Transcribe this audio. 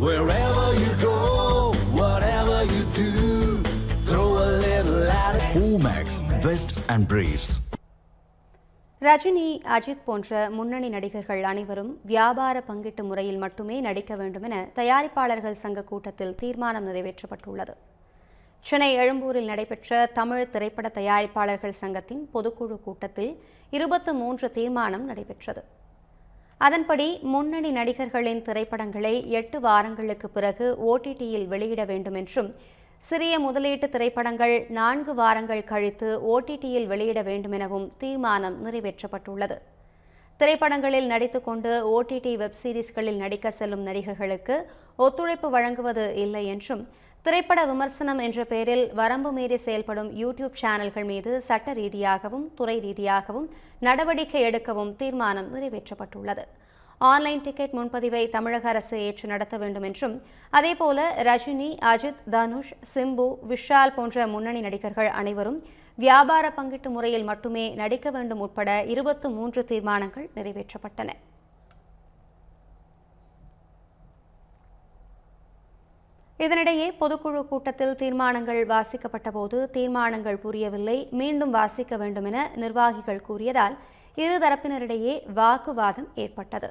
Wherever you go, whatever you do, throw a little at it. Omax, Vest and Briefs. Rajini Ajith போன்ற முன்னணி நடிகர்கள் அனைவரும் வியாபார பங்கீட்டு முறையில் மட்டுமே நடிக்க வேண்டும் என தயாரிப்பாளர்கள் சங்க கூட்டத்தில் தீர்மானம் நிறைவேற்றப்பட்டுள்ளது சென்னை எழும்பூரில் நடைபெற்ற தமிழ் திரைப்பட தயாரிப்பாளர்கள் சங்கத்தின் பொதுக்குழு கூட்டத்தில் இருபத்து மூன்று தீர்மானம் நடைபெற்றது அதன்படி முன்னணி நடிகர்களின் திரைப்படங்களை எட்டு வாரங்களுக்கு பிறகு ஓடிடியில் வெளியிட வேண்டும் என்றும் சிறிய முதலீட்டு திரைப்படங்கள் நான்கு வாரங்கள் கழித்து ஓடிடியில் வெளியிட வேண்டும் எனவும் தீர்மானம் நிறைவேற்றப்பட்டுள்ளது. திரைப்படங்களில் நடித்துக்கொண்டு ஓடிடி வெப் சீரிஸ்களில் நடிக்க செல்லும் நடிகர்களுக்கு ஒத்துழைப்பு வழங்குவது இல்லை என்றும் திரைப்பட விமர்சனம் என்ற பெயரில் வரம்பு மீறி செயல்படும் யூடியூப் சேனல்கள் மீது சட்ட ரீதியாகவும் துறை ரீதியாகவும் நடவடிக்கை எடுக்கவும் தீர்மானம் நிறைவேற்றப்பட்டுள்ளது. ஆன்லைன் டிக்கெட் முன்பதிவை தமிழக அரசு ஏற்று நடத்த வேண்டும் என்றும் அதேபோல ரஜினி அஜித் தனுஷ் சிம்பு விஷால் போன்ற முன்னணி நடிகர்கள் அனைவரும் வியாபார பங்கீட்டு முறையில் மட்டுமே நடிக்க வேண்டும் உட்பட இருபத்து மூன்று தீர்மானங்கள் நிறைவேற்றப்பட்டன. இதனிடையே பொதுக்குழு கூட்டத்தில் தீர்மானங்கள் வாசிக்கப்பட்டபோது தீர்மானங்கள் புரியவில்லை. மீண்டும் வாசிக்க வேண்டும் என நிர்வாகிகள் கூறியதால் இரு தரப்பினரிடையே வாக்குவாதம் ஏற்பட்டது.